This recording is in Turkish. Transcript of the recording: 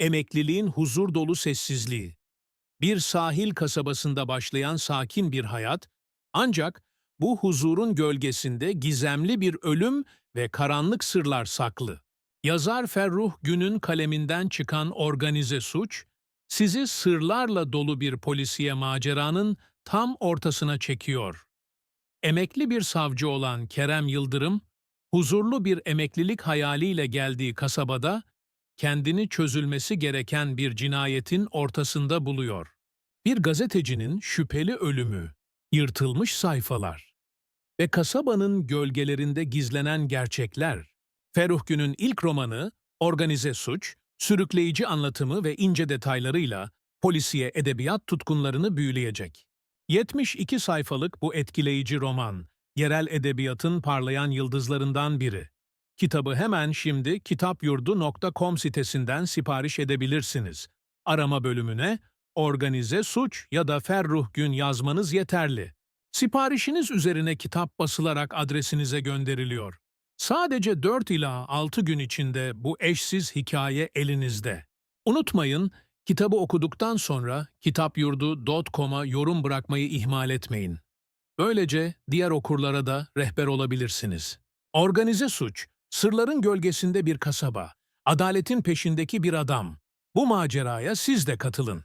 Emekliliğin huzur dolu sessizliği. Bir sahil kasabasında başlayan sakin bir hayat, ancak bu huzurun gölgesinde gizemli bir ölüm ve karanlık sırlar saklı. Yazar Ferruh Gün'ün kaleminden çıkan organize suç, sizi sırlarla dolu bir polisiye maceranın tam ortasına çekiyor. Emekli bir savcı olan Kerem Yıldırım, huzurlu bir emeklilik hayaliyle geldiği kasabada, kendini çözülmesi gereken bir cinayetin ortasında buluyor. Bir gazetecinin şüpheli ölümü, yırtılmış sayfalar ve kasabanın gölgelerinde gizlenen gerçekler. Ferruh Gün'ün ilk romanı, Organize Suç, sürükleyici anlatımı ve ince detaylarıyla polisiye edebiyat tutkunlarını büyüleyecek. 72 sayfalık bu etkileyici roman, yerel edebiyatın parlayan yıldızlarından biri. Kitabı hemen şimdi kitapyurdu.com sitesinden sipariş edebilirsiniz. Arama bölümüne organize suç ya da Ferruh Gün yazmanız yeterli. Siparişiniz üzerine kitap basılarak adresinize gönderiliyor. Sadece 4 ila 6 gün içinde bu eşsiz hikaye elinizde. Unutmayın, kitabı okuduktan sonra kitapyurdu.com'a yorum bırakmayı ihmal etmeyin. Böylece diğer okurlara da rehber olabilirsiniz. Organize suç, sırların gölgesinde bir kasaba, adaletin peşindeki bir adam. Bu maceraya siz de katılın.